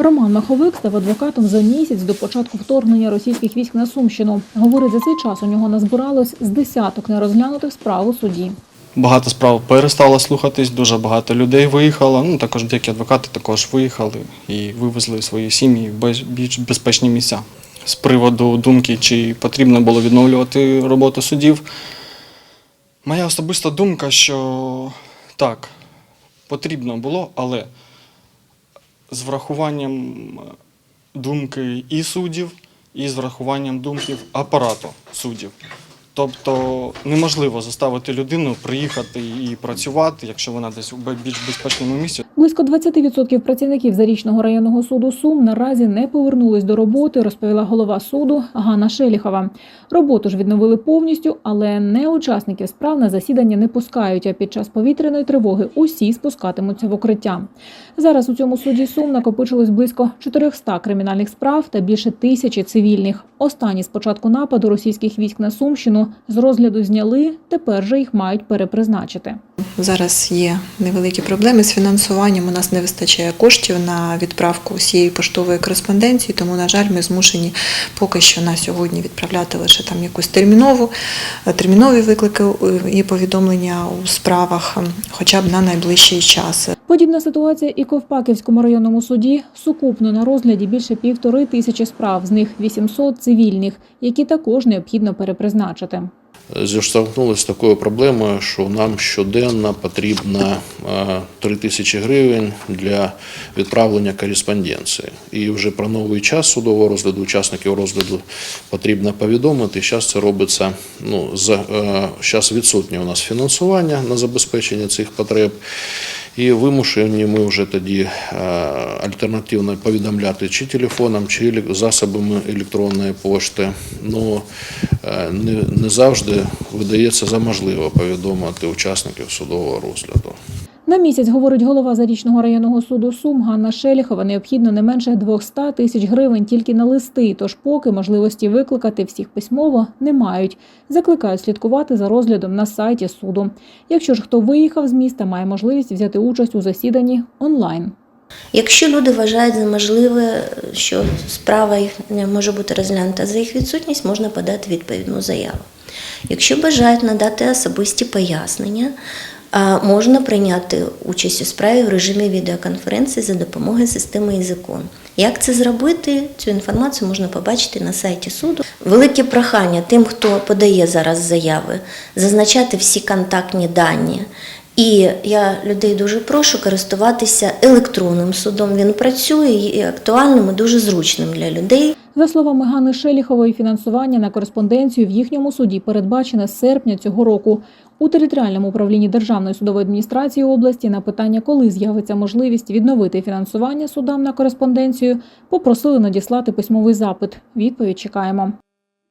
Роман Маховик став адвокатом за місяць до початку вторгнення російських військ на Сумщину. Говорить, за цей час у нього назбиралось з десяток нерозглянутих справ у суді. Багато справ перестало слухатись, дуже багато людей виїхало. Ну також деякі адвокати також виїхали і вивезли свої сім'ї в більш безпечні місця. З приводу думки, чи потрібно було відновлювати роботу судів. Моя особиста думка, що так, потрібно було, але з врахуванням думки і суддів, і з врахуванням думки апарату суддів. Тобто неможливо заставити людину приїхати і працювати, якщо вона десь у більш безпечному місці. Близько 20% працівників Зарічного районного суду Сум наразі не повернулись до роботи, розповіла голова суду Ганна Шеліхова. Роботу ж відновили повністю, але не учасників справ на засідання не пускають. А під час повітряної тривоги усі спускатимуться в укриття. Зараз у цьому суді Сум накопичилось близько 400 кримінальних справ та більше тисячі цивільних. Останні з початку нападу російських військ на Сумщину з розгляду зняли. Тепер же їх мають перепризначити. Зараз є невеликі проблеми з фінансуванням. У нас не вистачає коштів на відправку усієї поштової кореспонденції, тому, на жаль, ми змушені поки що на сьогодні відправляти лише там якусь термінову, е, термінові виклики е, і повідомлення у справах, хоча б на найближчий час. Подібна ситуація і Ковпаківському районному суді. Сукупно на розгляді більше півтори тисячі справ, з них 800 цивільних, які також необхідно перепризначити. Зіштовхнулися з такою проблемою, що нам щоденно потрібно е, 3 тисячі гривень для відправлення кореспонденції. І вже про новий час судового розгляду, учасників розгляду потрібно повідомити. Зараз це робиться. Ну, за, зараз відсутнє у нас фінансування на забезпечення цих потреб. І вимушені ми вже тоді е, альтернативно повідомляти чи телефоном, чи засобами електронної пошти. Ну е, не, не завжди видається за можливе повідомити учасників судового розгляду. На місяць, говорить голова Зарічного районного суду Сум Ганна Шеліхова, необхідно не менше 200 тисяч гривень тільки на листи, тож поки можливості викликати всіх письмово не мають. Закликають слідкувати за розглядом на сайті суду. Якщо ж хто виїхав з міста, має можливість взяти участь у засіданні онлайн. Якщо люди вважають за можливе, що справа їх не може бути розглянута за їх відсутність, можна подати відповідну заяву. Якщо бажають надати особисті пояснення, можна прийняти участь у справі в режимі відеоконференції за допомогою системи «Ізикон». Як це зробити? Цю інформацію можна побачити на сайті суду. Велике прохання тим, хто подає зараз заяви, зазначати всі контактні дані. І я людей дуже прошу користуватися електронним судом. Він працює і актуальним і дуже зручним для людей. За словами Ганни Шеліхової, фінансування на кореспонденцію в їхньому суді передбачене з серпня цього року. У територіальному управлінні Державної судової адміністрації області на питання, коли з'явиться можливість відновити фінансування судам на кореспонденцію, попросили надіслати письмовий запит. Відповідь чекаємо.